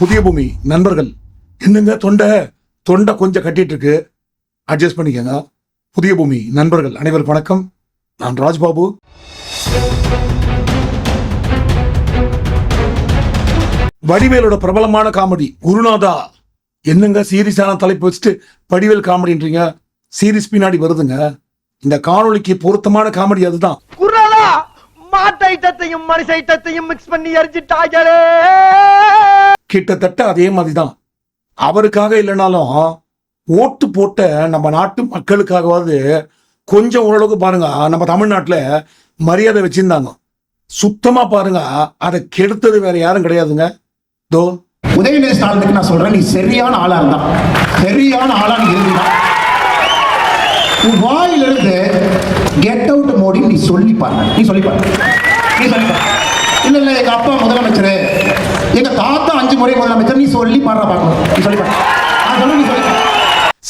புதிய பூமி. நண்பர்கள் என்னங்க தொண்டை? தொண்டை கொஞ்சம் கட்டிட்டு இருக்கு அட்ஜஸ்ட் பண்ணிக்கங்க. புதிய பூமி. நண்பர்கள் அனைவருக்கும் வணக்கம். நான் ராஜ்பாபு. வடிவேலோட பிரபலமான காமெடி குருநாதா. என்னங்க சீரியஸான தலைப்பு வச்சுட்டு வடிவேல் காமெடின்றீங்க? சீரியஸ் பின்னாடி வருதுங்க. இந்த காணொளிக்கு பொருத்தமான காமெடி அதுதான். குரலா மாட்டு ஐட்டத்தையும் மனுஷ ஐட்டத்தையும் மிக்ஸ் பண்ணி எரிஞ்சிட்டாங்களே கிட்டத்தட்ட அதே மாதிரி தான் அவருக்காக இல்லைனாலும் ஓட்டு போட்ட நம்ம நாட்டு மக்களுக்காகவாவது கொஞ்சம் ஓரளவுக்கு பாருங்க நம்ம தமிழ்நாட்டில் மரியாதை வச்சிருந்தாங்க. சுத்தமா பாருங்க அதை கெடுத்தது வேற யாரும் கிடையாதுங்க. தோ. உதயநிதி ஸ்டாலினுக்கு நான் சொல்றேன் நீ சரியான ஆளா இருந்தா சரியான ஆளா நீ இருந்தா உன் வாயிலிருந்து கெட் அவுட் மோடி நீ சொல்லி பாருங்க. நீ சொல்லி பாருங்க நீ சொல்லி பாருங்க இல்ல இல்ல எங்க அப்பா முதலமைச்சர். எங்க தாத்தா அஞ்சு முறை முதலமைச்சர். நீ சொல்லி பாடுற பார்க்கணும் நீ சொல்லி நான் நீ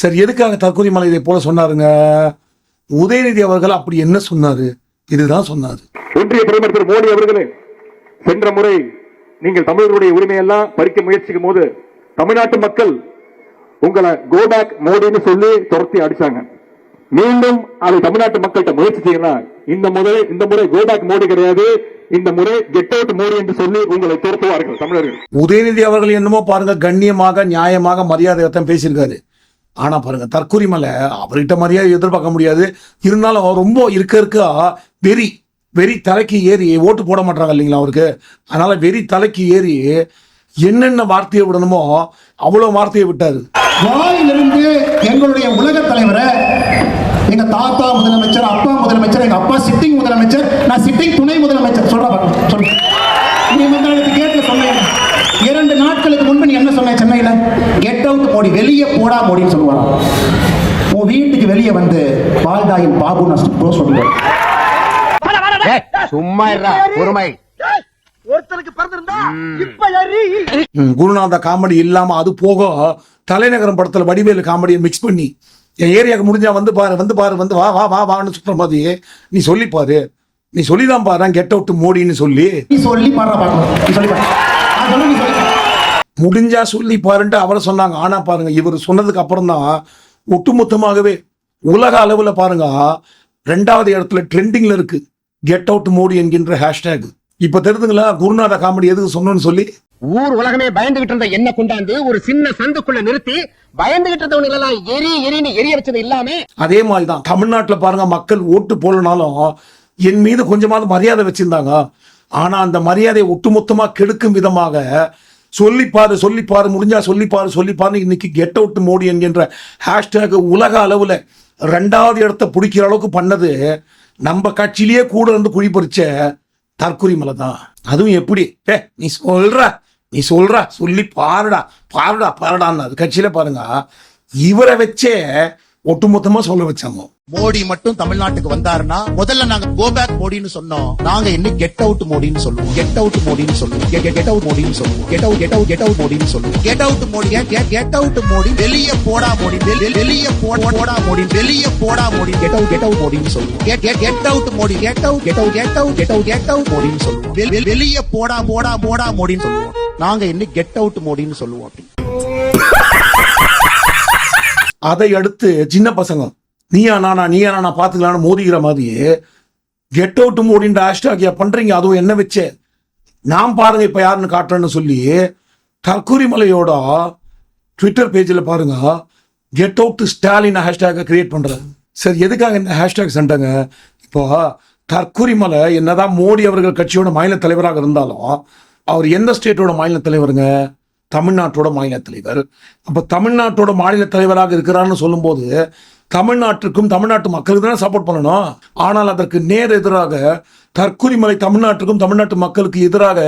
சரி எதுக்காக தற்கொலை மலை இதை போல சொன்னாருங்க? உதயநிதி அவர்கள் அப்படி என்ன சொன்னாரு? இதுதான் சொன்னாரு. ஒன்றிய பிரதமர் திரு மோடி அவர்களே சென்ற முறை நீங்கள் தமிழர்களுடைய உரிமையெல்லாம் பறிக்க முயற்சிக்கும் போது தமிழ்நாட்டு மக்கள் உங்களை கோ பேக் மோடின்னு சொல்லி துரத்தி அடிச்சாங்க. மீண்டும் அதை தமிழ்நாட்டு மக்கள்கிட்ட முயற்சி செய்யலாம் இந்த முறை இந்த முறை கோ பேக் மோடி கிடையாது. இந்த முறை கெட் அவுட் மோடி என்று சொல்லி உங்களை துரத்துவார்கள் தமிழர்கள். உதயநிதி அவர்கள் என்னமோ பாருங்க கண்ணியமாக நியாயமாக மரியாதையத்தான் பேசியிருக்காரு. ஆனா பாருங்க தற்கொலைமலை அவர்கிட்ட மரியாதை எதிர்பார்க்க முடியாது. இருந்தாலும் ரொம்ப இருக்க இருக்க வெறி வெறி தலைக்கு ஏறி ஓட்டு போட மாட்டாங்க இல்லைங்களா அவருக்கு? அதனால வெறி தலைக்கு ஏறி என்னென்ன வார்த்தையை விடணுமோ அவ்வளோ வார்த்தையை விட்டாரு. எங்களுடைய உலக தலைவரை தாத்தா முதலமைச்சர் அப்பா முதலமைச்சர் எங்க அப்பா சிட்டிங் முதலமைச்சர் நான் சிட்டிங் துணை முதலமைச்சர். சொல்ற பாருங்க சொல்லு. நீ கேட்ல சொன்னேன். இரண்டு நாட்களுக்கு முன்பு நீ என்ன சொன்ன சென்னையில? Get out Modi. வெளியே போடா மோடின்னு சொல்லுவாராம் உன் வீட்டுக்கு வெளியே வந்து பால்டாயின் பாபு சும்மா ஒருத்தனுக்கு பிறந்திருந்தா இப்ப எரி ம், குருநாத காமெடி இல்லாம அது போக தலைநகரம் படத்துல வடிவேலு காமெடியை மிக்ஸ் பண்ணி. என் ஏரியாவுக்கு முடிஞ்சா வந்து பாரு வந்து பாரு வந்து வா வா வா வான்னு சொல்ற மாதிரி நீ சொல்லி பாரு. நீ சொல்லிதான் பாரு கெட் அவுட் மோடின்னு சொல்லி. சொல்லி சொல்லி சொல்லி. முடிஞ்சா சொல்லி பாருன்ட்டு அவரை சொன்னாங்க. ஆனா பாருங்க இவர் சொன்னதுக்கு அப்புறம் தான் ஒட்டுமொத்தமாகவே உலக அளவுல பாருங்க ரெண்டாவது இடத்துல ட்ரெண்டிங்ல இருக்கு. கெட் அவுட் மோடி என்கின்ற ஹேஷ்டேக் இப்ப தெரிஞ்சுங்களா குருநாத காமெடி எதுக்கு சொன்னோன்னு சொல்லி? ஊர் உலகமே பயந்துகிட்டு இருந்த என்ன கொண்டாந்து ஒரு சின்ன சந்துக்குள்ள நிறுத்தி பயந்துகிட்டு இருந்தவங்க எல்லாம் எரி எரின்னு எரிய வச்சது இல்லாம அதே மாதிரி தான் தமிழ்நாட்டில் பாருங்க மக்கள் ஓட்டு போலனாலும் என் மீது கொஞ்சமாவது மரியாதை வச்சிருந்தாங்க. ஆனா அந்த மரியாதையை ஒட்டுமொத்தமா கெடுக்கும் விதமாக சொல்லிப்பாரு சொல்லிப்பாரு முடிஞ்சா சொல்லிப்பாரு சொல்லிப்பாரு இன்னைக்கு கெட் அவுட் மோடி என்கின்ற ஹேஷ்டேக் உலக அளவுல ரெண்டாவது இடத்த பிடிக்கிற அளவுக்கு பண்ணது நம்ம கட்சியிலேயே கூட இருந்து குழி பறிச்ச தற்குறி மலை தான். அதுவும் எப்படி? ஏ நீ சொல்ற. நீ சொல்றா சொல்லி பாருடா பாருடா பாருடான்னு. அது கட்சியில பாருங்க. இவரை வச்சே ஒட்டுமொத்தமா சொல்ல வச்சாங்க. மோடி மட்டும் தமிழ்நாட்டுக்கு வந்தாருன்னா முதல்ல நாங்க கோ பேக் மோடின்னு சொன்னோம். நாங்க இன்னும் கெட் அவுட் மோடின்னு சொல்லுவோம். கெட் அவுட் மோடின்னு சொல்லுவோம். கெட் அவுட் மோடின்னு சொல்லுவோம். Get out get out get out மோடின்னு சொல்லுவோம். Get out Modi get out Modi வெளிய போடா மோடி வெ- வெளிய போடா போடா மோடி வெளிய போடா Modi get out get out மோடின்னு சொல்லுவோம். Get get get out Modi get out get out get out get out get out மோடின்னு சொல்லுவோம். வெ- வெளிய போடா போடா போடா மோடின்னு சொல்லுவோம். நாங்க இன்னும் கெட் அவுட் மோடின்னு சொல்லுவோம் அப்படி. அதை அடுத்து சின்ன பசங்க நீயா நானா நீயா நானா பாத்துக்கலாம்னு மோதிக்கிற மாதிரி கெட் அவுட் மோடின்ற ஹேஷ்டாக் பண்றீங்க அதுவும் என்ன வச்சே? நான் பாருங்க இப்ப யாருன்னு காட்டுறேன்னு சொல்லி தற்கூரிமலையோட ட்விட்டர் பேஜில் பாருங்க கெட் அவுட் ஸ்டாலின் ஹேஷ்டேக்கை கிரியேட் பண்றாரு சரி எதுக்காக இந்த ஹேஷ்டேக் சண்டைங்க இப்போ தற்கூரிமலை என்னதான் மோடி அவர்கள் கட்சியோட மாநில தலைவராக இருந்தாலும் அவர் எந்த ஸ்டேட்டோட மாநில தலைவருங்க? தமிழ்நாட்டோட மாநில தலைவர். அப்போ தமிழ்நாட்டோட மாநில தலைவராக இருக்கிறான்னு சொல்லும்போது தமிழ்நாட்டுக்கும் தமிழ்நாட்டு மக்களுக்கு தானே சப்போர்ட் பண்ணணும்? ஆனால் அதற்கு நேர் எதிராக தற்கொலைமலை தமிழ்நாட்டுக்கும் தமிழ்நாட்டு மக்களுக்கு எதிராக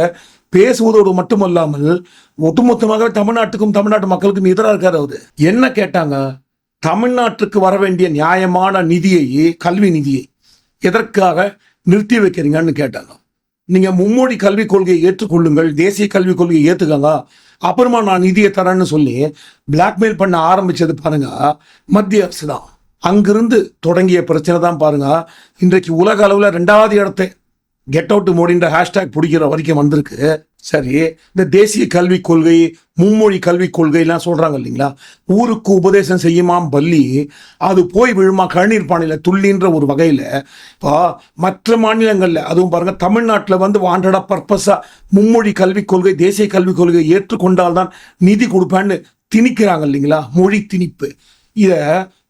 பேசுவதோடு மட்டுமல்லாமல் ஒட்டுமொத்தமாக தமிழ்நாட்டுக்கும் தமிழ்நாட்டு மக்களுக்கும் எதிராக இருக்காரு அவரு. என்ன கேட்டாங்க? தமிழ்நாட்டுக்கு வர வேண்டிய நியாயமான நிதியை கல்வி நிதியை எதற்காக நிறுத்தி வைக்கிறீங்கன்னு கேட்டாங்க. நீங்க மும்மொழி கல்விக் கொள்கையை ஏற்றுக்கொள்ளுங்கள் தேசிய கல்விக் கொள்கையை ஏத்துக்கங்க. அப்புறமா நான் நிதியை தரேன்னு சொல்லி பிளாக்மெயில் பண்ண ஆரம்பிச்சது பாருங்க மத்திய அரசு தான். அங்கிருந்து தொடங்கிய பிரச்சனை தான் பாருங்க. இன்றைக்கு உலக அளவில் ரெண்டாவது இடத்தை கெட் அவுட் மோடின்ற ஹேஷ்டேக் பிடிக்கிற வரைக்கும் வந்திருக்கு. சரி இந்த தேசிய கல்விக் கொள்கை மும்மொழி கல்விக் கொள்கைலாம் சொல்றாங்க இல்லைங்களா? ஊருக்கு உபதேசம் செய்யுமாம் பள்ளி அது போய் விழுமா கழநீர் பாணியில் துள்ளின்ற ஒரு வகையில் இப்போ மற்ற மாநிலங்களில் அதுவும் பாருங்கள் தமிழ்நாட்டில் வந்து வாண்டடா பர்பஸாக மும்மொழி கல்விக் கொள்கை தேசிய கல்விக் கொள்கையை ஏற்றுக்கொண்டால்தான் நிதி கொடுப்பேன்னு திணிக்கிறாங்க இல்லைங்களா? மொழி திணிப்பு. இதை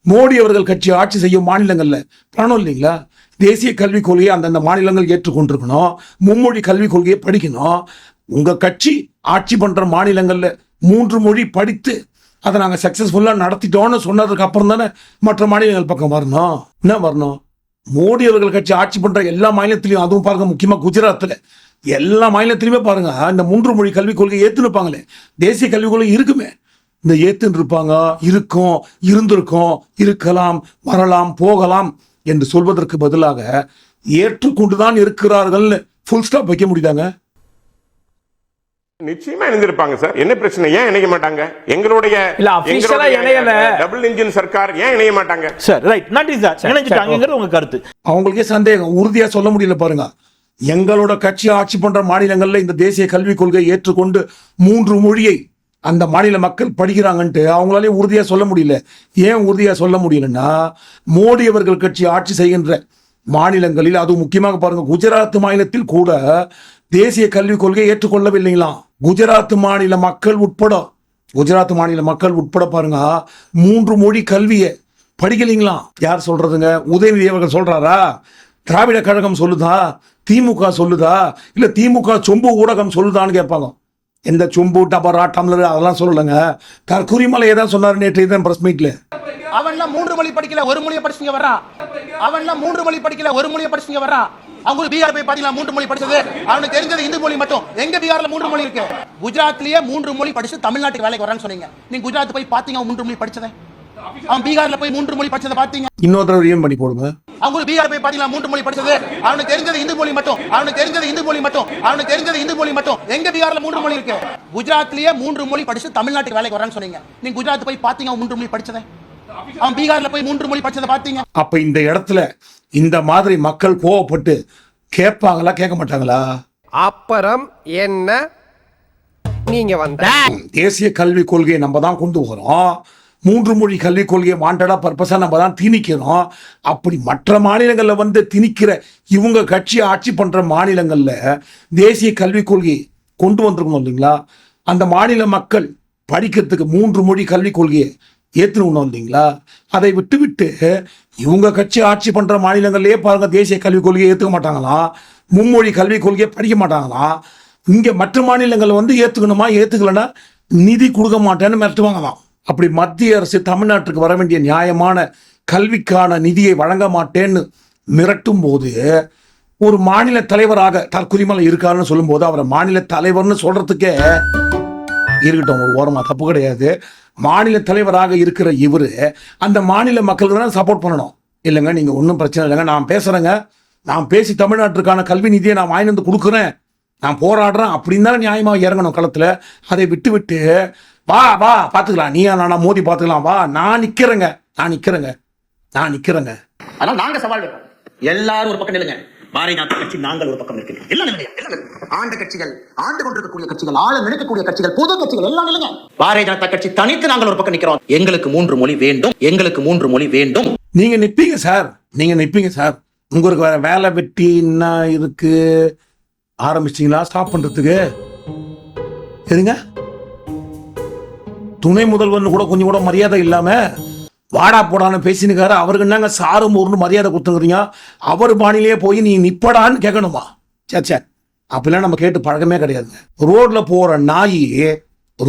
மோடி அவர்கள் கட்சி ஆட்சி செய்யும் மாநிலங்களில் பணம் இல்லைங்களா? தேசிய கல்விக் கொள்கையை அந்தந்த மாநிலங்கள் ஏற்றுக்கொண்டிருக்கணும் மும்மொழி கல்விக் கொள்கையை படிக்கணும் உங்க கட்சி ஆட்சி பண்ற மாநிலங்கள்ல மூன்று மொழி படித்து அதை நாங்கள் சக்ஸஸ்ஃபுல்லாக நடத்திட்டோம்னு சொன்னதுக்கு அப்புறம் தானே மற்ற மாநிலங்கள் பக்கம் வரணும். என்ன வரணும்? மோடி அவர்கள் கட்சி ஆட்சி பண்ற எல்லா மாநிலத்திலையும் அதுவும் பாருங்க முக்கியமாக குஜராத்தில் எல்லா மாநிலத்திலுமே பாருங்க இந்த மூன்று மொழி கல்விக் கொள்கை ஏத்துனுப்பாங்களே தேசிய கல்விக் கொள்கை இருக்குமே. இந்த ஏத்துன்னு இருப்பாங்க இருக்கும் இருந்திருக்கும் இருக்கலாம் வரலாம் போகலாம் என்று சொல்வதற்கு பதிலாக ஏற்றுக்கொண்டுதான் இருக்கிறார்கள் ஃபுல் ஸ்டாப் வைக்க முடியுதாங்க? நிச்சயமா இணைந்திருப்பாங்க சார். என்ன பிரச்சனை? ஏன் இணைய மாட்டாங்க? எங்களுடைய இல்ல, ஆ இணையல. டபுள் இன்ஜின் சர்க்கார் ஏன் இணைய மாட்டாங்க? Sir right not is that இணைஞ்சிட்டாங்கிறது உங்க கருத்து. அவங்களுக்கே சந்தேகம். உறுதியா சொல்ல முடியல பாருங்க. எங்களோட கட்சி ஆட்சி பண்ற மாநிலங்கள்ல இந்த தேசிய கல்விக் கொள்கையை ஏற்றுக்கொண்டு மூன்று மொழியை அந்த மாநில மக்கள் படிக்கிறாங்கன்ட்டு அவங்களாலே உறுதியா சொல்ல முடியல. ஏன் உறுதியா சொல்ல முடியலன்னா மோடி அவர்கள் கட்சி ஆட்சி செய்கின்ற மாநிலங்களில் அதுவும் முக்கியமாக பாருங்க குஜராத் மாநிலத்தில் கூட தேசிய கல்விக் கொள்கை ஏற்றுக்கொள்ளவில்லைங்களாம் குஜராத் மாநில மக்கள் உட்பட குஜராத் மாநில மக்கள் உட்பட பாருங்க மூன்று மொழி கல்வியை படிக்கலீங்களாம் யார் சொல்றதுங்க? உதயநிதி அவர்கள் சொல்றாரா? திராவிட கழகம் சொல்லுதா? திமுக சொல்லுதா? இல்ல திமுக சொம்பு ஊடகம் சொல்லுதான்னு கேட்பாங்க. எந்த சொம்பு டபரா டம்ளர் அதெல்லாம் சொல்லலைங்க. கற்குரிமலை ஏதாவது சொன்னார் நேற்று தான் பிரஸ் மீட்ல அவன்லாம் மூன்று மொழி படிக்கல ஒரு மொழியை படிச்சுங்க வர்றா. அவன்லாம் மூன்று மொழி படிக்கல ஒரு மொழியை படிச்சுங்க வர்றா. அவங்க பீகார் போய் பாத்தீங்களா? மூன்று மொழி படிச்சது. அவனுக்கு தெரிஞ்சது இந்து மொழி மட்டும். எங்க பீகார்ல மூன்று மொழி இருக்கு? குஜராத்லயே மூன்று மொழி படிச்சு தமிழ்நாட்டுக்கு வேலைக்கு வரான்னு சொன்னீங்க. நீங்க குஜராத் போய் பாத்தீங்க மூன்று மொழி படிச்சதை? அவன் பீகார்ல போய் மூன்று மொழி படிச்சதை பாத்தீங்க? இன்னொரு ரீவன் பண்ணி போடுங்க. அவங்க பீகார் போய் பாத்தீங்களா? மூன்று மொழி படிச்சது. அவனுக்கு தெரிஞ்சது இந்து மொழி மட்டும். அவனுக்கு தெரிஞ்சது இந்து மொழி மட்டும். அவனுக்கு தெரிஞ்சது இந்து மொழி மட்டும். எங்க பீகார்ல மூன்று மொழி இருக்கு? குஜராத்லயே மூன்று மொழி படிச்சு தமிழ்நாட்டுக்கு வேலைக்கு வரான்னு சொன்னீங்க. நீங்க குஜராத் போய் பாத்தீங்க மூன்று மொழி படிச்சதை? அவன் பீகார்ல போய் மூன்று மொழி படிச்சதை பாத்தீங்க அப்ப இந்த இடத்துல இந்த மாதிரி மக்கள் கோவப்பட்டு கேட்பாங்களா கேட்க மாட்டாங்களா? அப்புறம் என்ன? நீங்க வந்த தேசிய கல்விக் கொள்கையை நம்ம தான் கொண்டு வரோம் மூன்று மொழி கல்விக் கொள்கையை வாண்டடா பர்பஸா நம்ம தான் திணிக்கிறோம். அப்படி மற்ற மாநிலங்களில் வந்து திணிக்கிற இவங்க கட்சி ஆட்சி பண்ற மாநிலங்கள்ல தேசிய கல்விக் கொள்கையை கொண்டு வந்திருக்கணும் இல்லைங்களா? அந்த மாநில மக்கள் படிக்கிறதுக்கு மூன்று மொழி கல்விக் கொள்கையை ஏற்றுணும் இல்லைங்களா அதை விட்டுவிட்டு இவங்க கட்சி ஆட்சி பண்ற மாநிலங்களிலே பாருங்க தேசிய கல்விக் கொள்கையை ஏற்றுக்க மாட்டாங்களாம் மும்மொழி கல்விக் கொள்கையை படிக்க மாட்டாங்களாம் இங்கே மற்ற மாநிலங்கள் வந்து ஏற்றுக்கணுமா ஏற்றுக்கலன்னா நிதி கொடுக்க மாட்டேன்னு மிரட்டுவாங்களாம். அப்படி மத்திய அரசு தமிழ்நாட்டுக்கு வர வேண்டிய நியாயமான கல்விக்கான நிதியை வழங்க மாட்டேன்னு மிரட்டும் போது ஒரு மாநில தலைவராக தற்குரிமலை இருக்காருன்னு சொல்லும்போது அவரை மாநில தலைவர்னு சொல்றதுக்கே இருக்கட்டும் ஒரு ஓரமாக தப்பு கிடையாது. மாநில தலைவராக இருக்கிற இவரு அந்த மாநில மக்களுக்கு தான் சப்போர்ட் பண்ணணும். இல்லைங்க நீங்கள் ஒன்றும் பிரச்சனை இல்லைங்க. நான் பேசுகிறேங்க நான் பேசி தமிழ்நாட்டுக்கான கல்வி நிதியை நான் வாங்கி வந்து கொடுக்குறேன். நான் போராடுறேன். அப்படின்னு தான் நியாயமாக இறங்கணும் களத்தில். அதை விட்டு விட்டு வா வா பார்த்துக்கலாம். நீயா நானா மோதி பார்த்துக்கலாம். வா நான் நிற்கிறேங்க நான் நிற்கிறேங்க நான் நிற்கிறேங்க அதான் நாங்கள் சவால் எல்லாரும் ஒரு பக்கம் நில்லுங்க. பாரதிய ஜனதா கட்சி நாங்கள் ஒரு பக்கம் நிற்கிறோம் எல்லாம் நில்லுங்க. ஆண்ட கட்சிகள் ஆண்டு கொண்டிருக்கக்கூடிய கட்சிகள் ஆள நினைக்கக்கூடிய கட்சிகள் பொது கட்சிகள் எல்லாம் நில்லுங்க பாரதிய ஜனதா கட்சி தனித்து நாங்கள் ஒரு பக்கம் நிற்கிறோம். எங்களுக்கு மூன்று மொழி வேண்டும். எங்களுக்கு மூன்று மொழி வேண்டும். நீங்க நிப்பீங்க சார். நீங்க நிப்பீங்க சார். உங்களுக்கு வேற வேலை வெட்டி என்ன இருக்கு? ஆரம்பிச்சிங்களா ஸ்டாப் பண்றதுக்கு? எதுங்க துணை முதல்வர்னு கூட கொஞ்சம் கூட மரியாதை இல்லாம வாடா போடான்னு பேசினுக்காரு. அவருக்கு என்னங்க சாரு மூர்னு மரியாதை கொடுத்துருக்குறீங்க? அவர் பாணிலேயே போய் நீ நிப்படான்னு கேட்கணுமா? சே சே அப்படிலாம் நம்ம கேட்டு பழக்கமே கிடையாதுங்க. ரோட்ல போற நாய்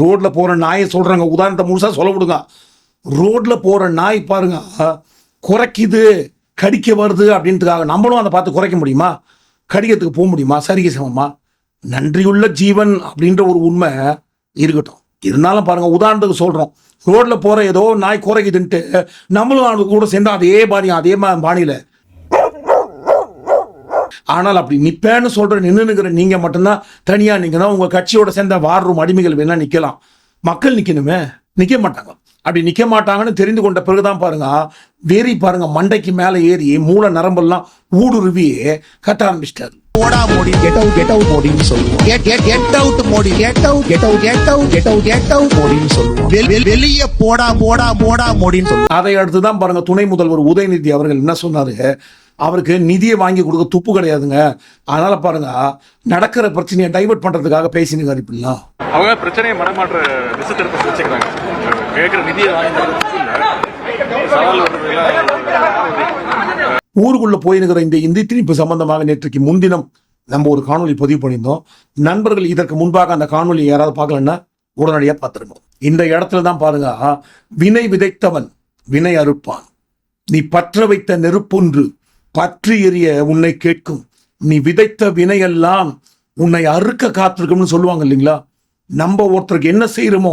ரோட்ல போற நாயை சொல்றாங்க. உதாரணத்தை முழுசா சொல்ல விடுங்க. ரோட்ல போற நாய் பாருங்க. குறைக்குது கடிக்க வருது அப்படின்றதுக்காக நம்மளும் அதை பார்த்து குறைக்க முடியுமா? கடிக்கிறதுக்கு போக முடியுமா? சரிக்கு சமமா நன்றியுள்ள ஜீவன் அப்படின்ற ஒரு உண்மை இருக்கட்டும். இருந்தாலும் பாருங்க உதாரணத்துக்கு சொல்றோம். ரோட்ல போற ஏதோ நாய் குறைக்குதுன்ட்டு நம்மளும் அவங்க கூட சேர்ந்து அதே பாணி அதே மா- பாணியில. ஆனால் அப்படி நிப்பேன்னு சொல்ற நின்னுங்கிற நீங்க மட்டும்தான் தனியா நிக்கணும் உங்க கட்சியோட சேர்ந்த வார் அடிமைகள் வேணா நிக்கலாம். மக்கள் நிக்கணுமே நிக்க மாட்டாங்க. அப்படி நிக்க மாட்டாங்கன்னு தெரிந்து கொண்ட பிறகுதான் பாருங்க வெறி பாருங்க மண்டைக்கு மேல ஏறி மூல நரம்பெல்லாம் ஊடுருவி கட்ட ஆரம்பிச்சிட்டாரு. போடா Modi get out get out மோடின்னு சொல்லுவோம். Get get get out Modi get out get out get out get out get out மோடின்னு சொல்லுவோம். வெளிய போடா போடா போடா மோடின்னு சொல்லுவோம். அதை அடுத்து தான் பாருங்க துணை முதல்வர் உதயநிதி அவர்கள் என்ன சொன்னாரு? அவருக்கு நிதியை வாங்கி கொடுக்க துப்பு கிடையாதுங்க. அதனால பாருங்க நடக்கிற பிரச்சனையை டைவர்ட் பண்றதுக்காக பேசினுங்க இப்படிலாம். அவங்க பிரச்சனையை மடமாற்ற திசை திருப்ப வச்சுக்கிறாங்க கேட்கிற நிதியை வாங்கி ஊருக்குள்ள போயிருக்கிற இந்த இந்தி திணிப்பு சம்பந்தமாக நேற்றுக்கு முன்தினம் நம்ம ஒரு காணொலி பதிவு பண்ணியிருந்தோம். நண்பர்கள் இதற்கு முன்பாக அந்த காணொலி யாராவது பார்க்கலன்னா உடனடியாக பார்த்துருக்கோம் இந்த இடத்துல தான் பாருங்க வினை விதைத்தவன் வினை அறுப்பான். நீ பற்ற வைத்த நெருப்பொன்று பற்றி எரிய உன்னை கேட்கும். நீ விதைத்த வினையெல்லாம் உன்னை அறுக்க காத்திருக்கும்னு சொல்லுவாங்க இல்லைங்களா? நம்ம ஒருத்தருக்கு என்ன செய்யறோமோ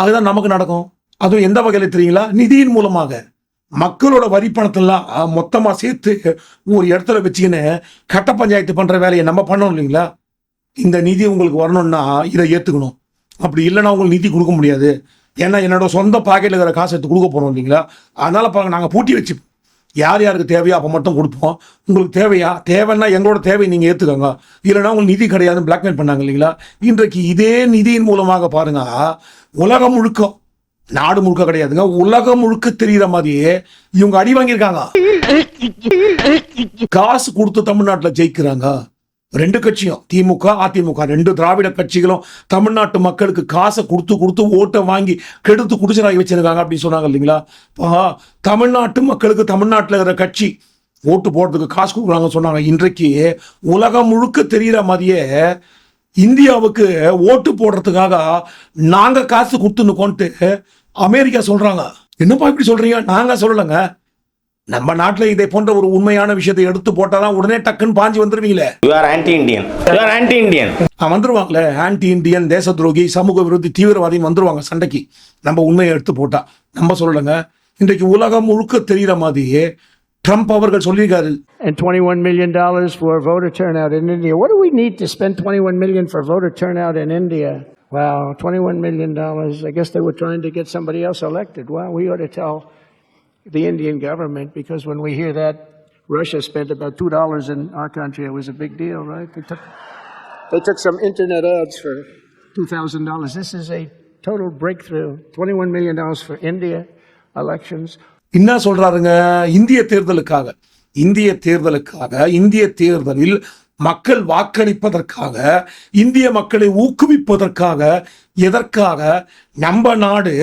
அதுதான் நமக்கு நடக்கும். அதுவும் எந்த வகையில தெரியுங்களா? நிதியின் மூலமாக. மக்களோட வரி பணத்தெல்லாம் மொத்தமாக சேர்த்து ஒரு இடத்துல வச்சுக்கின்னு கட்ட பஞ்சாயத்து பண்ணுற வேலையை நம்ம பண்ணணும் இல்லைங்களா? இந்த நிதி உங்களுக்கு வரணும்னா இதை ஏற்றுக்கணும் அப்படி இல்லைன்னா உங்களுக்கு நிதி கொடுக்க முடியாது. ஏன்னா என்னோட சொந்த பாக்கெட்டில் இருக்கிற காசு எடுத்து கொடுக்க போகிறோம் இல்லைங்களா? அதனால் பாருங்க நாங்கள் பூட்டி வச்சுப்போம். யார் யாருக்கு தேவையோ அப்போ மட்டும் கொடுப்போம். உங்களுக்கு தேவையா? தேவைன்னா எங்களோட தேவை நீங்கள் ஏற்றுக்கோங்க இல்லைன்னா உங்களுக்கு நிதி கிடையாதுன்னு பிளாக்மெயில் பண்ணாங்க இல்லைங்களா? இன்றைக்கு இதே நிதியின் மூலமாக பாருங்கள் உலகம் முழுக்க நாடு முழுக்க கிடையாதுங்க உலகம் முழுக்க தெரிகிற மாதிரியே இவங்க அடி வாங்கியிருக்காங்க. காசு கொடுத்து தமிழ்நாட்டில் ஜெயிக்கிறாங்க. ரெண்டு கட்சியும் திமுக அதிமுக ரெண்டு திராவிட கட்சிகளும் தமிழ்நாட்டு மக்களுக்கு காசை கொடுத்து கொடுத்து ஓட்டை வாங்கி கெடுத்து குடிச்சராகி வச்சிருக்காங்க அப்படின்னு சொன்னாங்க இல்லைங்களா? தமிழ்நாட்டு மக்களுக்கு தமிழ்நாட்டில் இருக்கிற கட்சி ஓட்டு போடுறதுக்கு காசு கொடுக்குறாங்கன்னு சொன்னாங்க. இன்றைக்கு உலகம் முழுக்க தெரிகிற மாதிரியே இந்தியாவுக்கு ஓட்டு போடுறதுக்காக நாங்க காசு கொடுத்துனுக்கோன்ட்டு அமெரிக்கா சொல்றாங்க. என்னப்பா இப்படி சொல்றீங்க? நாங்க சொல்லலைங்க. நம்ம நாட்டில் இதை போன்ற ஒரு உண்மையான விஷயத்தை எடுத்து போட்டாதான் உடனே டக்குன்னு பாஞ்சு வந்துருவீங்களே. You are anti Indian you are anti Indian வந்துருவாங்களே. Anti Indian தேச துரோகி சமூக விரோதி தீவிரவாதியும் வந்துருவாங்க சண்டைக்கு. நம்ம உண்மையை எடுத்து போட்டா. நம்ம சொல்லலைங்க. இன்றைக்கு உலகம் முழுக்க தெரிகிற மாதிரியே ட்ரம்ப் அவர்கள் சொல்லியிருக்காரு And $21 million for voter turnout in India. What do we need to spend $21 million for voter turnout in India? Wow, $21 million. I guess they were trying to get somebody else elected. Well, we ought to tell the Indian government because when we hear that Russia spent about $2 in our country, it was a big deal, right? They took, they took some internet ads for $2,000. This is a total breakthrough. $21 million for India elections. என்ன சொல்றாருங்க? இந்திய தேர்தலுக்காக. இந்திய தேர்தலுக்காக இந்திய தேர்தலில் மக்கள் வாக்களிப்பதற்காக இந்திய மக்களை ஊக்குவிப்பதற்காக எதற்காக நம்ம நாடு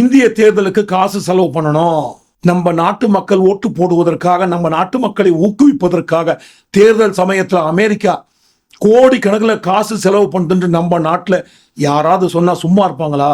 இந்திய தேர்தலுக்கு காசு செலவு பண்ணணும்? நம்ம நாட்டு மக்கள் ஓட்டு போடுவதற்காக நம்ம நாட்டு மக்களை ஊக்குவிப்பதற்காக தேர்தல் சமயத்தில் அமெரிக்கா கோடி கணக்கில் காசு செலவு பண்ணுட்டு நம்ம நாட்டில் யாராவது சொன்னால் சும்மா இருப்பாங்களா?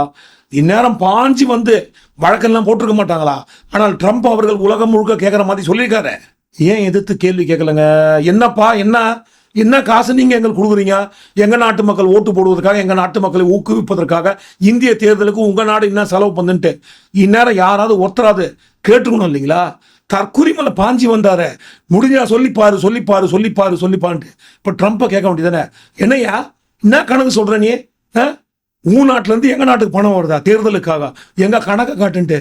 இந்நேரம் பாஞ்சு வந்து வழக்கெல்லாம் போட்டிருக்க மாட்டாங்களா? ஆனால் ட்ரம்ப் அவர்கள் உலகம் முழுக்க கேட்குற மாதிரி சொல்லியிருக்காரு. ஏன் எதிர்த்து கேள்வி கேட்கலங்க என்னப்பா என்ன? என்ன காசு நீங்கள் எங்களுக்கு கொடுக்குறீங்க? எங்கள் நாட்டு மக்கள் ஓட்டு போடுவதற்காக எங்கள் நாட்டு மக்களை ஊக்குவிப்பதற்காக இந்திய தேர்தலுக்கு உங்கள் நாடு என்ன செலவு பண்ணுன்ட்டு இந்நேரம் யாராவது ஒருத்தராது கேட்டுக்கணும் இல்லைங்களா? தற்குறிமலை பாஞ்சி வந்தாரு. முடிஞ்சா சொல்லிப்பாரு சொல்லிப்பாரு சொல்லிப்பாரு சொல்லிப்பான்ட்டு இப்போ ட்ரம்ப்பை கேட்க வேண்டியதானே என்னய்யா? என்ன கணக்கு சொல்கிற நீ? ஆ? உன் நாட்டிலேருந்து எங்கள் நாட்டுக்கு பணம் வருதா? தேர்தலுக்காக. எங்கள் கணக்கை காட்டுன்ட்டு.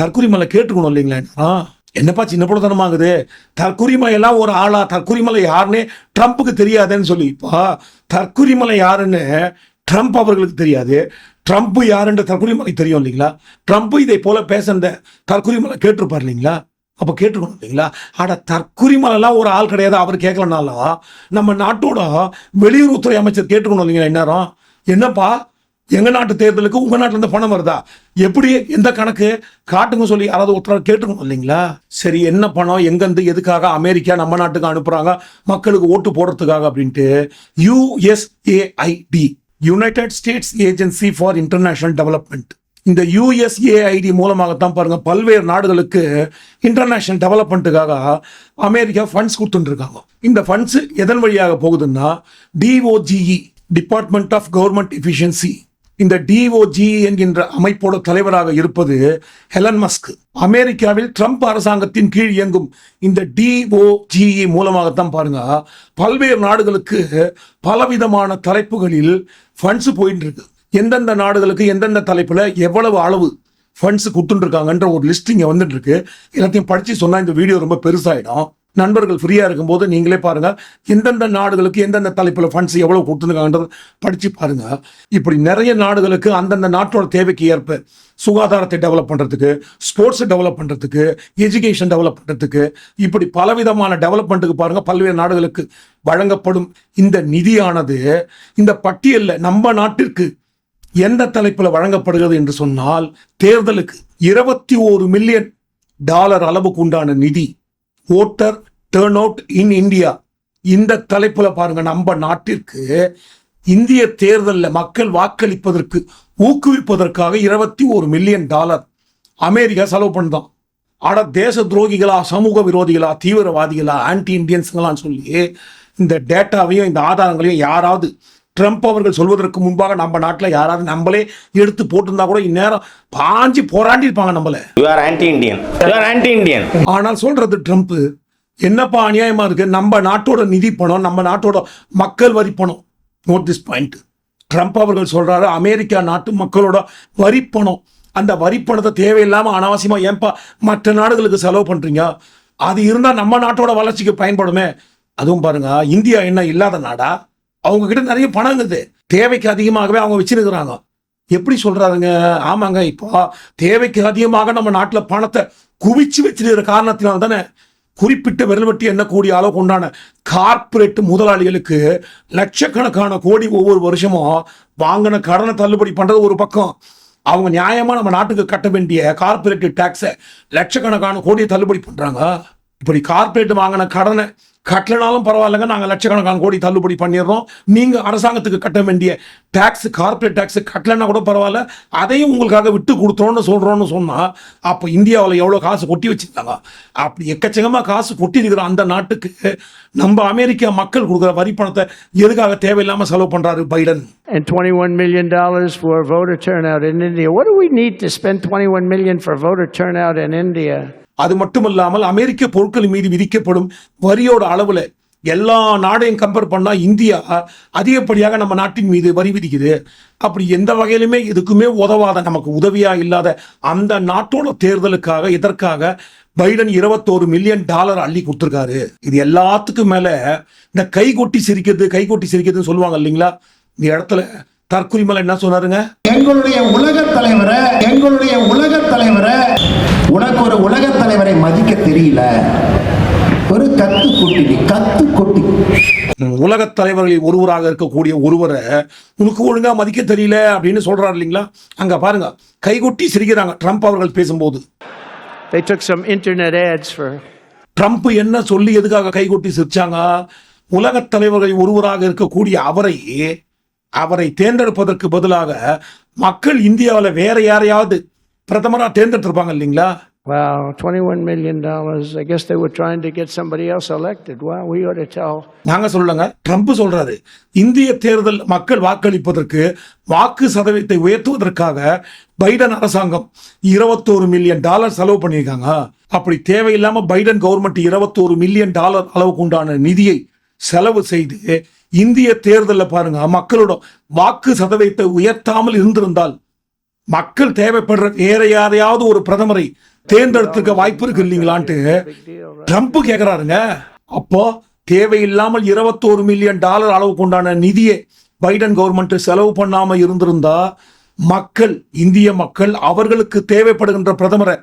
தற்குரிமலை கேட்டுக்கணும் இல்லைங்களா? ஆ என்னப்பா சின்ன பொழுதனமாகுது தற்குறிமலை எல்லாம் ஒரு ஆளா? தற்குரிமலை யாருன்னு ட்ரம்ப்புக்கு தெரியாதுன்னு சொல்லிப்பா தற்குரிமலை யாருன்னு ட்ரம்ப் அவர்களுக்கு தெரியாது. ட்ரம்ப் யாருன்ற தற்குரிமலை தெரியும் இல்லைங்களா? ட்ரம்ப் இதை போல பேசுறத தற்குரிமலை கேட்டிருப்பார் இல்லைங்களா? அப்போ கேட்டுக்கணும் இல்லைங்களா? ஆட தற்குறிமலைலாம் ஒரு ஆள் கிடையாது. அவர் கேட்கலனாலும். நம்ம நாட்டோட வெளியுறவுத்துறை அமைச்சர் கேட்டுக்கணும் இல்லைங்களா? இந்நேரம். என்னப்பா? எங்க நாட்டு தேர்தலுக்கு உங்க நாட்டுல இருந்து பணம் வருதா? எப்படி எந்த கணக்கு? காட்டுங்க சொல்லி யாராவது ஒருத்தர் கேட்டுக்கணும் இல்லைங்களா? சரி என்ன பணம்? எங்கேருந்து எதுக்காக அமெரிக்கா நம்ம நாட்டுக்கு அனுப்புறாங்க? மக்களுக்கு ஓட்டு போடுறதுக்காக அப்படின்ட்டு USAID United States agency for international development இந்த யூஎஸ்ஏஐடி மூலமாகத்தான் பாருங்க பல்வேறு நாடுகளுக்கு இன்டர்நேஷனல் டெவலப்மெண்ட்டுக்காக அமெரிக்கா ஃபண்ட்ஸ் கொடுத்துட்டுருக்காங்க. இந்த ஃபண்ட்ஸ் எதன் வழியாக போகுதுன்னா DOGE department of government efficiency இந்த டிஓஜி என்கின்ற அமைப்போட தலைவராக இருப்பது ஹெலன் மஸ்க் அமெரிக்காவில் ட்ரம்ப் அரசாங்கத்தின் கீழ் இயங்கும் இந்த டிஓஜிஇ மூலமாகத்தான் பாருங்க. பல்வேறு நாடுகளுக்கு பலவிதமான தலைப்புகளில் ஃபண்ட்ஸ் போயிட்டு இருக்கு. எந்தெந்த நாடுகளுக்கு எந்தெந்த தலைப்புல எவ்வளவு அளவு ஃபண்ட்ஸ் கொடுத்துட்டு இருக்காங்கன்ற ஒரு லிஸ்ட் இங்கே வந்துட்டு இருக்கு. எல்லாத்தையும் படிச்சு சொன்னா இந்த வீடியோ ரொம்ப பெருசாயிடும். நண்பர்கள் ஃப்ரீயாக இருக்கும்போது நீங்களே பாருங்கள் எந்தெந்த நாடுகளுக்கு எந்தெந்த தலைப்பில் ஃபண்ட்ஸ் எவ்வளோ கொடுத்துருக்காங்கன்றத படித்து பாருங்கள் இப்படி நிறைய நாடுகளுக்கு அந்தந்த நாட்டோட தேவைக்கு ஏற்ப சுகாதாரத்தை டெவலப் பண்ணுறதுக்கு ஸ்போர்ட்ஸை டெவலப் பண்ணுறதுக்கு எஜுகேஷன் டெவலப் பண்ணுறதுக்கு இப்படி பலவிதமான டெவலப்மெண்ட்டுக்கு பாருங்கள் பல்வேறு நாடுகளுக்கு வழங்கப்படும் இந்த நிதியானது இந்த பட்டியலில் நம்ம நாட்டிற்கு எந்த தலைப்பில் வழங்கப்படுகிறது என்று சொன்னால் தேர்தலுக்கு இருபத்தி ஓரு மில்லியன் டாலர் அளவுக்கு உண்டான நிதி voter turn out in India இந்த தலைப்புல பாருங்க நம்ம நாட்டிற்கு இந்திய தேர்தலில் மக்கள் வாக்களிப்பதற்கு ஊக்குவிப்பதற்காக இருபத்தி ஒரு மில்லியன் டாலர் அமெரிக்கா செலவு பண்ணுதான். ஆட தேச துரோகிகளா சமூக விரோதிகளா தீவிரவாதிகளா ஆன்டி இண்டியன்ஸுங்களான்னு சொல்லி இந்த டேட்டாவையும் இந்த ஆதாரங்களையும் யாராவது ட்ரம்ப் அவர்கள் சொல்வதற்கு முன்பாக நம்ம நாட்டில் யாராவது நம்மளே எடுத்து போட்டிருந்தா கூட இந்நேரம் பாஞ்சு போராண்டி இருப்பாங்க நம்மள. ஆன்டி ஆன்டி இந்தியன் ஆனால் சொல்றது ட்ரம்ப் என்னப்பா அநியாயமா இருக்கு? நம்ம நாட்டோட நிதி பணம் நம்ம நாட்டோட மக்கள் வரி பணம். நோட் திஸ் பாயிண்ட் ட்ரம்ப் அவர்கள் சொல்றாரு அமெரிக்கா நாட்டு மக்களோட வரி பணம். அந்த வரி பணத்தை தேவையில்லாம அனாவசியமா ஏன்பா மற்ற நாடுகளுக்கு செலவு பண்றீங்க? அது இருந்தா நம்ம நாட்டோட வளர்ச்சிக்கு பயன்படுமே. அதுவும் பாருங்க இந்தியா என்ன இல்லாத நாடா? அவங்க கிட்ட நிறைய பணம் இருக்குது தேவைக்கு அதிகமாகவே அவங்க வச்சிருக்கிறாங்க. எப்படி சொல்றாருங்க? ஆமாங்க இப்போ தேவைக்கு அதிகமாக நம்ம நாட்டில் பணத்தை குவிச்சு வச்சிருக்கிற காரணத்தினால தானே குறிப்பிட்ட விரல் வெட்டி எண்ணக்கூடிய அளவுக்கு உண்டான கார்ப்பரேட் முதலாளிகளுக்கு லட்சக்கணக்கான கோடி ஒவ்வொரு வருஷமும் வாங்கின கடனை தள்ளுபடி பண்றது ஒரு பக்கம். அவங்க நியாயமா நம்ம நாட்டுக்கு கட்ட வேண்டிய கார்ப்பரேட் டேக்ஸை லட்சக்கணக்கான கோடியை தள்ளுபடி பண்றாங்க. இப்படி கார்பரேட் வாங்கின கடனை கட்டலனாலும் பரவாயில்லைங்க. நாங்கள் லட்சக்கணக்கான கோடி தள்ளுபடி பண்ணிடுறோம். நீங்கள் அரசாங்கத்துக்கு கட்ட வேண்டிய டேக்ஸ் கார்ப்பரேட் டேக்ஸ் கட்டலைன்னா கூட பரவாயில்ல. அதையும் உங்களுக்காக விட்டு கொடுத்துறோம்னு சொல்கிறோம்னு சொன்னால் அப்போ இந்தியாவில் எவ்வளோ காசு கொட்டி வச்சுருந்தாங்க அப்படி எக்கச்சக்கமாக காசு கொட்டி இருக்கிற அந்த நாட்டுக்கு நம்ம அமெரிக்கா மக்கள் கொடுக்குற வரி பணத்தை எதுக்காக தேவையில்லாமல் செலவு பண்ணுறாரு Biden? And $21 million for voter turnout in India. What do we need to spend $21 million for voter turnout in India? அது மட்டுமல்லாமல் அமெரிக்க பொருட்கள் மீது விதிக்கப்படும் வரியோட அளவில் எல்லா நாடையும் கம்பேர் பண்ணால் இந்தியா அதிகப்படியாக நம்ம நாட்டின் மீது வரி விதிக்குது. அப்படி எந்த வகையிலுமே எதுக்குமே உதவாத நமக்கு உதவியாக இல்லாத அந்த நாட்டோட தேர்தலுக்காக இதற்காக பைடன் இருபத்தோரு மில்லியன் டாலர் அள்ளி கொடுத்துருக்காரு. இது எல்லாத்துக்கும் மேல இந்த கை கொட்டி சிரிக்கிறது கை கொட்டி சிரிக்கிறதுன்னு சொல்லுவாங்க இல்லைங்களா? இந்த இடத்துல தற்குறிமலை என்ன சொன்னாருங்க? எங்களுடைய உலக தலைவரை எங்களுடைய உலக தலைவரை உனக்கு ஒரு உலக தலைவரை மதிக்க தெரியல. ஒரு கத்து கொட்டி கத்து கொட்டி. உலகத் தலைவர்களில் ஒருவராக இருக்கக்கூடிய ஒருவரை உனக்கு ஒழுங்கா மதிக்க தெரியல அப்படின்னு சொல்றாரு இல்லைங்களா? அங்க பாருங்க கைகொட்டி சிரிக்கிறாங்க. ட்ரம்ப் அவர்கள் பேசும்போது. They took some internet ads for Trump என்ன சொல்லி எதுக்காக கைகொட்டி சிரிச்சாங்க? உலகத் தலைவர்களில் ஒருவராக இருக்கக்கூடிய அவரை அவரை தேர்ந்தெடுப்பதற்கு பதிலாக மக்கள் இந்தியாவில் வேற யாரையாவது பிரதமரா தேர்ந்தெடுத்திருப்பாங்க இல்லைங்களா Wow, $21 million. I guess they were trying to get somebody else elected. Wow, we ought to tell. நாங்க சொல்லலங்க ட்ரம்ப் சொல்றாரு இந்திய தேர்தல் மக்கள் வாக்களிப்பதற்கு வாக்கு சதவீதத்தை உயர்த்துவதற்காக பைடன் அரசாங்கம் இருபத்தோரு மில்லியன் டாலர் செலவு பண்ணியிருக்காங்க அப்படி தேவையில்லாம பைடன் கவர்மெண்ட் இருபத்தோரு மில்லியன் டாலர் அளவுக்கு உண்டான நிதியை செலவு செய்து இந்திய தேர்தலில் பாருங்க மக்களோட வாக்கு சதவீதத்தை உயர்த்தாமல் இருந்திருந்தால் மக்கள் தேவைப்படுற வேற யாரையாவது ஒரு பிரதமரை தேர்ந்தெடுத்துக்க வாய்ப்பு இருக்கு இல்லைங்களான்ட்டு ட்ரம்ப் கேட்குறாருங்க அப்போ தேவையில்லாமல் இருபத்தோரு மில்லியன் டாலர் அளவுக்கு உண்டான நிதியை பைடன் கவர்மெண்ட் செலவு பண்ணாம இருந்திருந்தா மக்கள் இந்திய மக்கள் அவர்களுக்கு தேவைப்படுகின்ற பிரதமரை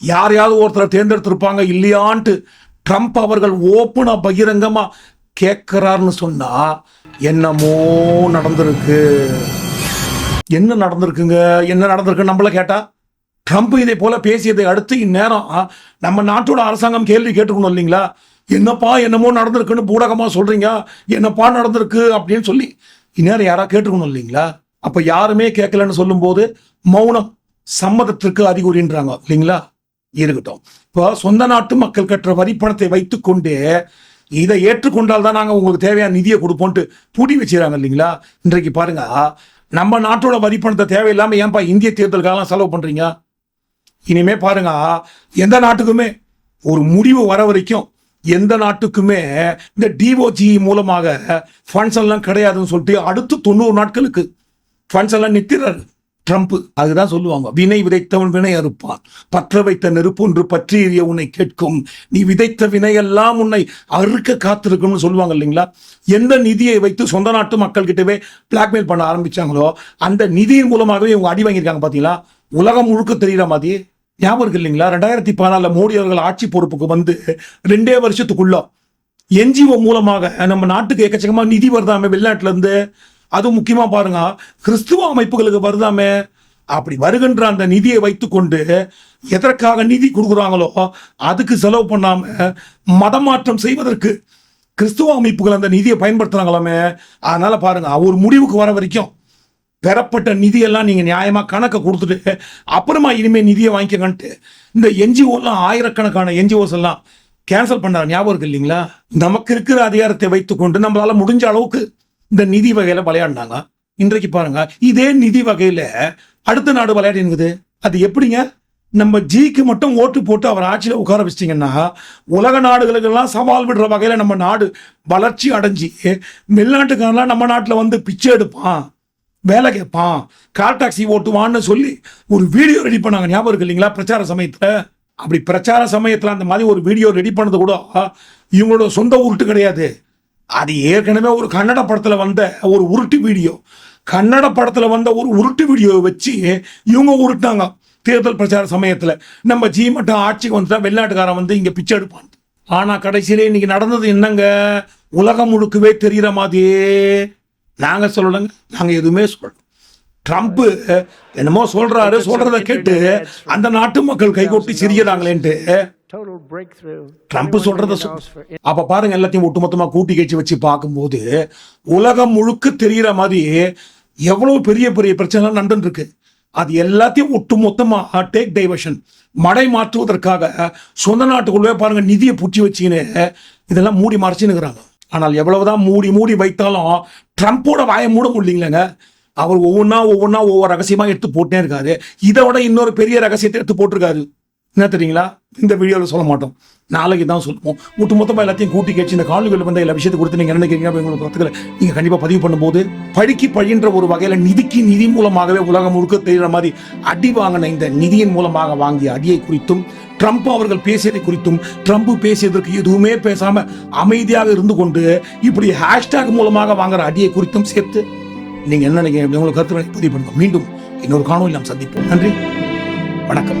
யாரையாவது ஒருத்தரை தேர்ந்தெடுத்திருப்பாங்க இல்லையான்ட்டு ட்ரம்ப் அவர்கள் ஓப்பனா பகிரங்கமா கேட்கிறாருன்னு சொன்னா என்னமோ நடந்திருக்கு. என்ன நடந்திருக்குங்க? என்ன நடந்திருக்கு நம்மள கேட்டா? ட்ரம்ப் இதை போல பேசியதை அடுத்து இந்நேரம் ஆ, நம்ம நாட்டோட அரசாங்கம் கேள்வி கேட்டுக்கணும் இல்லைங்களா? என்னப்பா என்னமோ நடந்திருக்குன்னு பூடகமா சொல்றீங்க? என்னப்பா நடந்திருக்கு? அப்படின்னு சொல்லி இந்நேரம் யாரா கேட்டுக்கணும் இல்லைங்களா? அப்ப யாருமே கேட்கலன்னு சொல்லும்போது மௌனம் சம்மதத்திற்கு அறிகுறின்றாங்க இல்லைங்களா? இருக்கட்டும். இப்போ சொந்த நாட்டு மக்கள் கட்டுற வரி பணத்தை வைத்துக்கொண்டே இதை ஏற்றுக்கொண்டால் தான் நாங்கள் உங்களுக்கு தேவையான நிதியை கொடுப்போன்ட்டு பூட்டி வச்சுறாங்க இல்லைங்களா? இன்றைக்கு பாருங்க நம்ம நாட்டோட வரி பணத்தை தேவையில்லாமல் ஏன்பா இந்திய தேர்தலுக்காகலாம் செலவு பண்ணுறீங்க இனிமே பாருங்க எந்த நாட்டுக்குமே ஒரு முடிவு வர வரைக்கும் எந்த நாட்டுக்குமே இந்த டிஓஜி மூலமாக ஃபண்ட்ஸ் எல்லாம் கிடையாதுன்னு சொல்லிட்டு அடுத்து தொண்ணூறு நாட்களுக்கு ஃபண்ட்ஸ் எல்லாம் நிறுத்திடுறாரு ட்ரம்ப் அதுதான் சொல்லுவாங்க வினை விதைத்தவன் வினை அறுப்பான். பற்ற வைத்த நெருப்பு ஒன்று பற்றி எறிய உன்னை கேட்கும். நீ விதைத்த வினையெல்லாம் உன்னை அறுக்க காத்திருக்கும்னு சொல்லுவாங்க இல்லைங்களா? எந்த நிதியை வைத்து சொந்த நாட்டு மக்கள் கிட்டவே பிளாக்மெயில் பண்ண ஆரம்பிச்சாங்களோ அந்த நிதியின் மூலமாகவே இவங்க அடி வாங்கியிருக்காங்க பார்த்தீங்களா உலகம் முழுக்க தெரிகிற மாதிரி ஞாபகம் இருக்கு இல்லைங்களா? ரெண்டாயிரத்தி பதினாலில் மோடி அவர்கள் ஆட்சி பொறுப்புக்கு வந்து ரெண்டே வருஷத்துக்குள்ள என்ஜிஓ மூலமாக நம்ம நாட்டுக்கு எக்கச்சக்கமாக நிதி வருதாமே வெளிநாட்டிலேருந்து அதுவும் முக்கியமாக பாருங்க. கிறிஸ்துவ அமைப்புகளுக்கு வருதாமே? அப்படி வருகின்ற அந்த நிதியை வைத்துக்கொண்டு எதற்காக நிதி கொடுக்குறாங்களோ அதுக்கு செலவு பண்ணாம மதமாற்றம் செய்வதற்கு கிறிஸ்துவ அமைப்புகள் அந்த நிதியை பயன்படுத்துறாங்களாமே? அதனால பாருங்க ஒரு முடிவுக்கு வர வரைக்கும் பெறப்பட்ட நிதியெல்லாம் நீங்க நியாயமா கணக்கை கொடுத்துட்டு அப்புறமா இனிமே நிதியை வாங்கிக்கங்கன்ட்டு இந்த என்ஜிஓலாம் ஆயிரக்கணக்கான என்ஜிஓஸ் எல்லாம் கேன்சல் பண்ணார். ஞாபகம் இருக்கு இல்லைங்களா? நமக்கு இருக்கிற அதிகாரத்தை வைத்துக்கொண்டு நம்மளால முடிஞ்ச அளவுக்கு இந்த நிதி வகையில விளையாடினாங்க. இன்றைக்கு பாருங்க இதே நிதி வகையில அடுத்த நாடு விளையாடினுக்குது அது எப்படிங்க? நம்ம ஜிக்கு மட்டும் ஓட்டு போட்டு அவர் ஆட்சியில் உட்கார வச்சிட்டிங்கன்னா உலக நாடுகளுக்கெல்லாம் சவால் விடுற வகையில் நம்ம நாடு வளர்ச்சி அடைஞ்சி வெளிநாட்டுக்காரலாம் நம்ம நாட்டில் வந்து பிச்சை எடுப்பான் வேலை கேட்பான் கார் டாக்ஸி ஓட்டுவான்னு சொல்லி ஒரு வீடியோ ரெடி பண்ணாங்க. ஞாபகம் இருக்கு இல்லைங்களா? பிரச்சார சமயத்தில். அப்படி பிரச்சார சமயத்தில் அந்த மாதிரி ஒரு வீடியோ ரெடி பண்ணது கூட இவங்களோட சொந்த ஊருட்டு கிடையாது. அது ஏற்கனவே ஒரு கன்னட படத்தில் வந்த ஒரு உருட்டு வீடியோ. கன்னட படத்தில் வந்த ஒரு உருட்டு வீடியோவை வச்சு இவங்க உருட்டாங்க தேர்தல் பிரச்சார சமயத்தில். நம்ம ஜி மட்டும் ஆட்சிக்கு வந்துட்டா வெளிநாட்டுக்காரன் வந்து இங்கே பிச்சை எடுப்பான். ஆனால் கடைசியிலே இன்னைக்கு நடந்தது என்னங்க? உலகம் முழுக்கவே தெரிகிற மாதிரியே. நாங்கள் சொல்லலைங்க. நாங்கள் எதுவுமே சொல்லல ட்ரம்ப் என்னமோ சொல்றாரு சொல்றத கேட்டு அந்த நாட்டு மக்கள் கைகொட்டி சிரிக்கிறாங்களேன்ட்டு. ட்ரம்ப் 21 சொல்றத அப்ப பாருங்க எல்லாத்தையும் ஒட்டுமொத்தமா கூட்டி கழிச்சு வச்சு பார்க்கும்போது உலகம் முழுக்க தெரிகிற மாதிரி எவ்வளவு பெரிய பெரிய பிரச்சனை நடந்துட்டு இருக்கு. அது எல்லாத்தையும் ஒட்டுமொத்தமா டேக் டைவர்ஷன் மடை மாற்றுவதற்காக சொந்த நாட்டுக்குள்ளே பாருங்க நிதியை புட்டி வச்சுக்கின்னு இதெல்லாம் மூடி மறைச்சுன்னுக்குறாங்க ஆனால் எவ்வளவுதான் மூடி மூடி வைத்தாலும் ட்ரம்ப்போட வாயை மூட முடியலங்க. அவர் ஒவ்வொன்றா ஒவ்வொன்றா ஒவ்வொரு ரகசியமா எடுத்து போட்டே இருக்காரு. இதை விட இன்னொரு பெரிய ரகசியத்தை எடுத்து போட்டிருக்காரு. என்ன தெரியுங்களா? இந்த வீடியோவில் சொல்ல மாட்டோம். நாளைக்கு தான் சொல்லுவோம். ஒட்டு மொத்தமாக எல்லாத்தையும் கூட்டி கேச்சு இந்த காலங்களில் வந்து எல்லா விஷயத்தை கொடுத்து நீங்கள் என்ன நினைக்கிறீங்க உங்களுக்கு கருத்துக்களை நீங்கள் கண்டிப்பாக பதிவு பண்ணும்போது பழிக்கு பழின்ற ஒரு வகையில் நிதிக்கு நிதி மூலமாகவே உலகம் முழுக்க தெரிகிற மாதிரி அடி வாங்கின இந்த நிதியின் மூலமாக வாங்கிய அடியை குறித்தும் ட்ரம்ப் அவர்கள் பேசியதை குறித்தும் ட்ரம்ப் பேசியதற்கு எதுவுமே பேசாம அமைதியாக இருந்து கொண்டு இப்படி ஹேஷ்டேக் மூலமாக வாங்குற அடியை குறித்தும் சேர்த்து நீங்க என்ன நினைக்கிறீங்க உங்களுக்கு கருத்து பதிவு பண்ணுங்க. மீண்டும் இன்னொரு காணொலி நாம் சந்திப்போம். நன்றி. வணக்கம்.